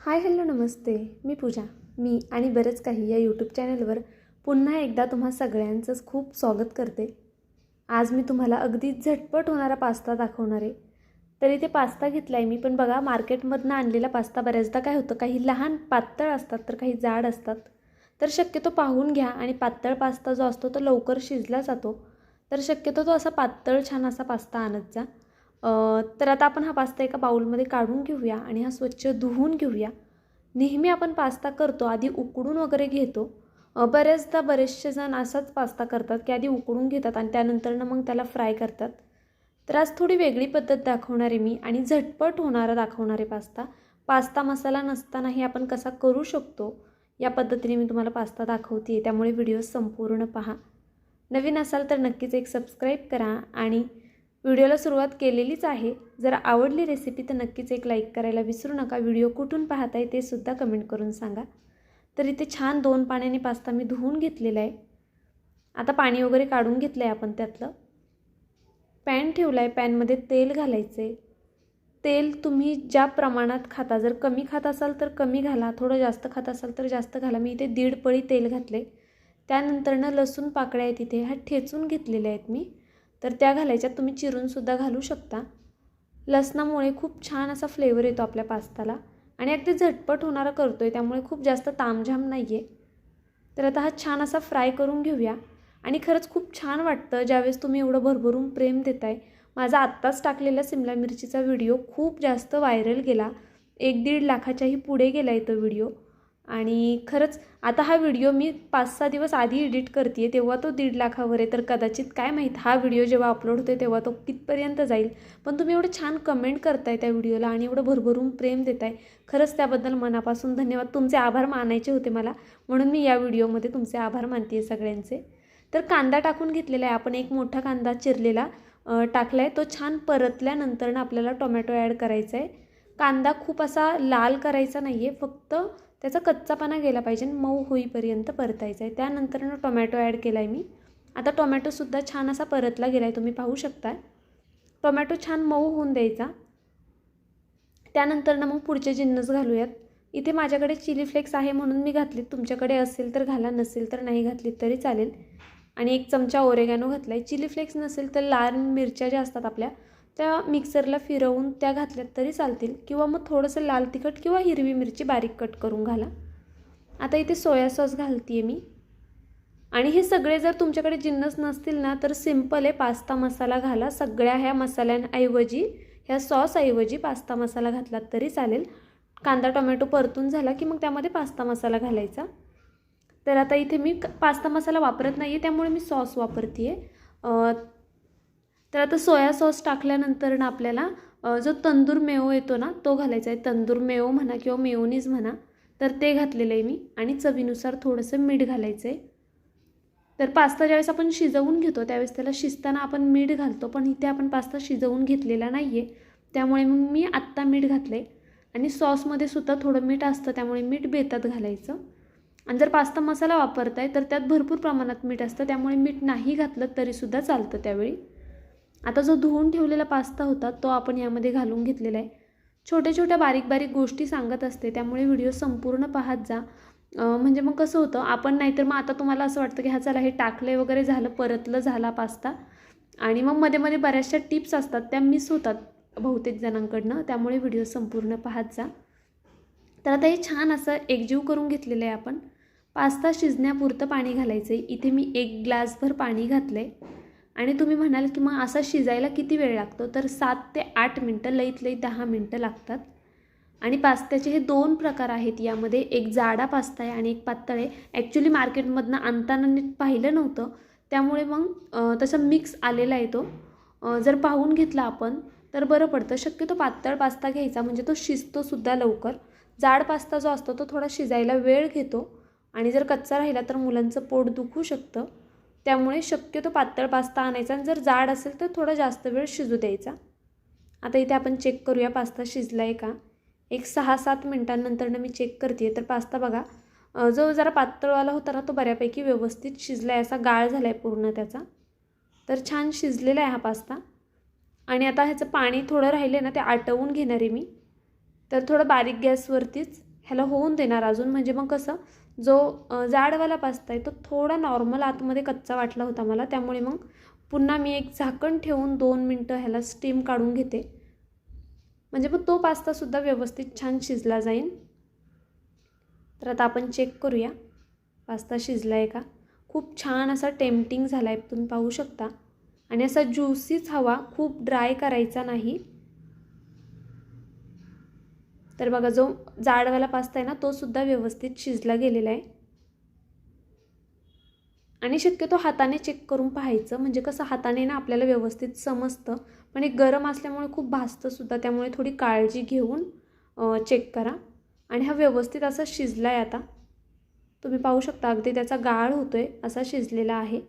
Hi hello नमस्ते. मी पूजा. मी आणि बरंच काही या यूट्यूब चॅनलवर पुन्हा एकदा तुम्हा सगळ्यांचंच खूप स्वागत करते. आज मी तुम्हाला अगदी झटपट होणारा पास्ता दाखवणार आहे. तरी ते पास्ता घेतला आहे मी पण बघा मार्केटमधनं आणलेला पास्ता बऱ्याचदा काय होतं काही लहान पातळ असतात तर काही जाड असतात. तर शक्यतो पाहून घ्या आणि पातळ पास्ता जो असतो तो लवकर शिजला जातो. तर शक्यतो तो असा पातळ छान असा पास्ता आणत जा. तर आता आपण हा पास्ता एका बाउलमध्ये काढून घेऊया आणि हा स्वच्छ धुवून घेऊया. नेहमी आपण पास्ता करतो आधी उकडून वगैरे घेतो. बऱ्याचदा बरेचसे जण असाच पास्ता करतात की आधी उकडून घेतात आणि त्यानंतरनं मग त्याला फ्राय करतात. तर आज थोडी वेगळी पद्धत दाखवणार आहे मी आणि झटपट होणारा दाखवणारे पास्ता. पास्ता मसाला नसतानाही आपण कसा करू शकतो या पद्धतीने मी तुम्हाला पास्ता दाखवते त्यामुळे व्हिडिओ संपूर्ण पहा. नवीन असाल तर नक्कीच एक सबस्क्राईब करा आणि व्हिडिओला सुरुवात केलेलीच आहे. जर आवडली रेसिपी तर नक्कीच एक लाईक करायला विसरू नका. व्हिडिओ कुठून पाहताय ते सुद्धा कमेंट करून सांगा. तर इथे छान दोन पाण्याने पास्ता मी धुवून घेतलेला आहे. आता पाणी वगैरे काढून घेतलं आहे आपण त्यातलं. पॅन ठेवला आहे पॅनमध्ये तेल घालायचं आहे तेल तुम्ही ज्या प्रमाणात खाता जर कमी खात असाल तर कमी घाला थोडं जास्त खात असाल तर जास्त घाला. मी इथे दीड पळी तेल घातले त्यानंतरनं लसूण पाकळ्या आहेत इथे ह्या ठेचून घेतलेल्या आहेत मी. तर त्या घालायच्या तुम्ही चिरूनसुद्धा घालू शकता. लसणामुळे खूप छान असा फ्लेवर येतो आपल्या पास्ताला. आणि अगदी झटपट होणारा करतो आहे त्यामुळे खूप जास्त तामझाम नाही आहे तर आता हा छान असा फ्राय करून घेऊया. आणि खरंच खूप छान वाटतं ज्यावेळेस तुम्ही एवढं भरभरून प्रेम देताय. माझा आत्ताच टाकलेला सिमला मिरचीचा व्हिडिओ खूप जास्त व्हायरल गेला. एक दीड लाखाच्याही पुढे गेला आहे तो व्हिडिओ आणि खरंच आता हा व्हिडिओ मी पाच सहा दिवस आधी एडिट करते तेव्हा तो दीड लाखावर आहे. तर कदाचित काय माहीत हा व्हिडिओ जेव्हा अपलोड होते तेव्हा तो कितपर्यंत जाईल? पण तुम्ही एवढं छान कमेंट करताय त्या व्हिडिओला आणि एवढं भरभरून प्रेम देताय. खरंच त्याबद्दल मनापासून धन्यवाद. तुमचे आभार मानायचे होते मला. म्हणून मी या व्हिडिओमध्ये तुमचे आभार मानते आहे सगळ्यांचे. तर कांदा टाकून घेतलेला आहे. आपण एक मोठा कांदा चिरलेला टाकला आहे तो छान परतल्यानंतर ना आपल्याला टोमॅटो ॲड करायचा आहे कांदा खूप असा लाल करायचा नाही आहे फक्त त्याचा कच्चापणा गेला पाहिजे मऊ होईपर्यंत परतायचा आहे. त्यानंतरनं टोमॅटो ॲड केला आहे मी. आता टोमॅटोसुद्धा छान असा परतला गेला आहे तुम्ही पाहू शकता टोमॅटो छान मऊ होऊन द्यायचा. त्यानंतरनं मग पुढचे जिन्नस घालूयात. इथे माझ्याकडे चिली फ्लेक्स आहे म्हणून मी घातलीत. तुमच्याकडे असेल तर घाला नसेल तर नाही घातलीत तरी चालेल. आणि एक चमचा ओरेगॅनो घातला आहे चिली फ्लेक्स नसेल तर लाल मिरच्या ज्या असतात आपल्या त्या मिक्सरला फिरवून त्या घातल्यात तरी चालतील. किंवा मग थोडंसं लाल तिखट किंवा हिरवी मिरची बारीक कट करून घाला. आता इथे सोया सॉस घालते आहे मी. आणि हे सगळे जर तुमच्याकडे जिन्नस नसतील ना तर सिंपल आहे पास्ता मसाला घाला. सगळ्या ह्या मसाल्यांऐवजी ह्या सॉसऐवजी पास्ता मसाला घातलात तरी चालेल. कांदा टोमॅटो परतून झाला की मग त्यामध्ये पास्ता मसाला घालायचा. तर आता इथे मी क- पास्ता मसाला वापरत नाही आहे त्यामुळे मी सॉस वापरते आहे तर आता सोया सॉस टाकल्यानंतर ना आपल्याला जो तंदूर मेवो येतो ना तो घालायचा आहे. तंदूर मेवो म्हणा किंवा मेयोनीज म्हणा तर ते घातलेलं आहे मी. आणि चवीनुसार थोडंसं मीठ घालायचं आहे. तर पास्ता ज्यावेळेस आपण शिजवून घेतो त्यावेळेस त्याला शिजताना आपण मीठ घालतो पण इथे आपण पास्ता शिजवून घेतलेला नाही आहे त्यामुळे मग मी आत्ता मीठ घातलं आहे आणि सॉसमध्ये सुद्धा थोडं मीठ असतं त्यामुळे मीठ बेतात घालायचं. आणि जर पास्ता मसाला वापरताय तर त्यात भरपूर प्रमाणात मीठ असतं. त्यामुळे मीठ नाही घातलं तरीसुद्धा चालतं त्यावेळी. आता जो धुवून ठेवलेला पास्ता होता तो आपण यामध्ये घालून घेतलेला आहे. छोट्या छोट्या बारीक बारीक गोष्टी सांगत असते त्यामुळे व्हिडिओ संपूर्ण पाहत जा. म्हणजे मग कसं होतं आपण नाहीतर मग आता तुम्हाला असं वाटतं की हा चला हे टाकलं वगैरे झालं परतलं झाला पास्ता. आणि मग मध्ये मध्ये बऱ्याचशा टिप्स असतात त्या मिस होतात बहुतेक जणांकडनं त्यामुळे व्हिडिओ संपूर्ण पाहत जा. तर आता हे छान असं एकजीव करून घेतलेलं आहे आपण. पास्ता शिजण्यापुरतं पाणी घालायचं आहे इथे मी एक ग्लासभर पाणी घातलं आहे आणि तुम्ही म्हणाल की मग असा शिजायला किती वेळ लागतो? तर सात ते आठ मिनटं लईत लईत दहा मिनटं लागतात. आणि पास्त्याचे हे दोन प्रकार आहेत. यामध्ये एक जाडा पास्ता आहे आणि एक पातळ आहे. ॲक्च्युली मार्केटमधनं आणताना नीट पाहिलं नव्हतं. त्यामुळे मग तसं मिक्स आलेला आहे तो. जर पाहून घेतला आपण तर बरं पडतं. शक्यतो पातळ पास्ता घ्यायचा. म्हणजे तो शिजतोसुद्धा लवकर. जाड पास्ता जो असतो तो थोडा शिजायला वेळ घेतो. आणि जर कच्चा राहिला तर मुलांचं पोट दुखू शकतं. त्यामुळे शक्यतो पातळ पास्ता आणायचा आणि जर जाड असेल तर थोडा जास्त वेळ शिजू द्यायचा. आता इथे आपण चेक करूया पास्ता शिजला आहे का? एक सहा सात मिनटांनंतरनं मी चेक करते तर पास्ता बघा जो जरा पातळवाला होता ना तो बऱ्यापैकी व्यवस्थित शिजला आहे असा गाळ झाला आहे पूर्ण त्याचा. तर छान शिजलेला आहे हा पास्ता. आणि आता ह्याचं पाणी थोडं राहिलं ना ते आटवून घेणार आहे मी. तर थोडं बारीक गॅसवरतीच ह्याला होऊन देणार अजून. म्हणजे मग कसं जो जाडवाला पास्ता आहे तो थोडा नॉर्मल आतमध्ये कच्चा वाटला होता मला. त्यामुळे मग पुन्हा मी एक झाकण ठेवून दोन मिनटं ह्याला स्टीम काढून घेते. म्हणजे मग तो पास्तासुद्धा व्यवस्थित छान शिजला जाईल तर आता आपण चेक करूया. पास्ता शिजला आहे का? खूप छान असा टेम्पटिंग झाला आहे तुम्ही पाहू शकता. आणि असा ज्युसीच हवा खूप ड्राय करायचा नाही. तर बघा जो जाडवाला पास्ता आहे ना तो सुद्धा व्यवस्थित शिजला गेलेला आहे. आणि शक्यतो हाताने चेक करून पाहायचं. म्हणजे कसं हाताने ना आपल्याला व्यवस्थित समजतं. पण एक गरम असल्यामुळे खूप भासतंसुद्धा त्यामुळे थोडी काळजी घेऊन चेक करा. आणि हा व्यवस्थित असा शिजला आहे आता. तुम्ही पाहू शकता अगदी त्याचा गाळ होतो आहे असा शिजलेला आहे.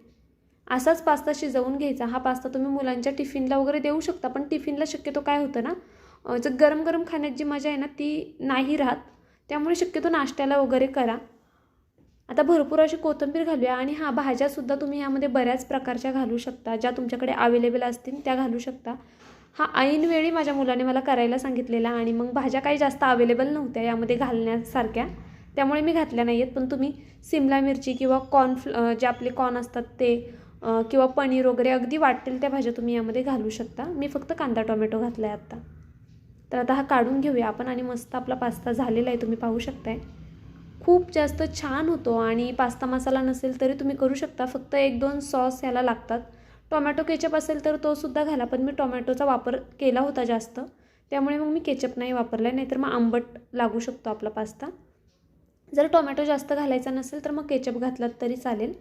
असाच पास्ता शिजवून घ्यायचा. हा पास्ता तुम्ही मुलांच्या टिफिनला वगैरे देऊ शकता पण टिफिनला शक्यतो काय होतं ना जर गरम गरम खाण्यात जी मजा आहे ना ती नाही राहत त्यामुळे शक्यतो नाश्त्याला वगैरे करा. आता भरपूर अशी कोथिंबीर घालूया आणि हा भाज्यासुद्धा तुम्ही यामध्ये बऱ्याच प्रकारच्या घालू शकता. ज्या तुमच्याकडे अवेलेबल असतील त्या घालू शकता. हा ऐनवेळी माझ्या मुलाने मला करायला सांगितलेला आणि मग भाज्या काही जास्त अवेलेबल नव्हत्या यामध्ये घालण्यासारख्या. त्यामुळे मी घातल्या नाही आहेत पण तुम्ही सिमला मिरची किंवा कॉर्नफ्ल फ्ल जे आपले कॉर्न असतात ते किंवा पनीर वगैरे अगदी वाटेल त्या भाज्या तुम्ही यामध्ये घालू शकता. मी फक्त कांदा टोमॅटो घातला आहे आत्ता. तर आता हा काढून घेऊया आपण आणि मस्त आपला पास्ता झालेला आहे तुम्ही पाहू शकताय. खूप जास्त छान होतो आणि पास्ता मसाला नसेल तरी तुम्ही करू शकता फक्त एक दोन सॉस ह्याला लागतात. टोमॅटो केचप असेल तर तो सुद्धा घाला पण मी टोमॅटोचा वापर केला होता जास्त त्यामुळे मग मी केचप नाही वापरला आहे नाहीतर मग आंबट लागू शकतो आपला पास्ता. जर टोमॅटो जास्त घालायचा नसेल तर मग केचप घातलात तरी चालेल.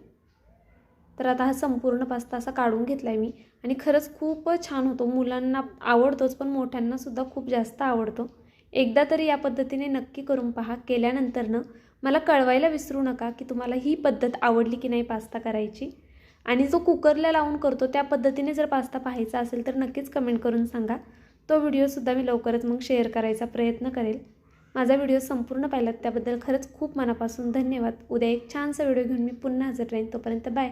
तर आता हा संपूर्ण पास्ता असा काढून घेतला आहे मी. आणि खरंच खूप छान होतो. मुलांना आवडतोच पण मोठ्यांनासुद्धा खूप जास्त आवडतो. एकदा तरी या पद्धतीने नक्की करून पहा. केल्यानंतरनं मला कळवायला विसरू नका की तुम्हाला ही पद्धत आवडली की नाही पास्ता करायची. आणि जो कुकरला लावून करतो त्या पद्धतीने जर पास्ता पाहायचा असेल तर नक्कीच कमेंट करून सांगा. तो व्हिडिओसुद्धा मी लवकरच मग शेअर करायचा प्रयत्न करेल. माझा व्हिडिओ संपूर्ण पाहिलात त्याबद्दल खरंच खूप मनापासून धन्यवाद. उद्या एक छानसा व्हिडिओ घेऊन मी पुन्हा हजर राहीन. तोपर्यंत bye.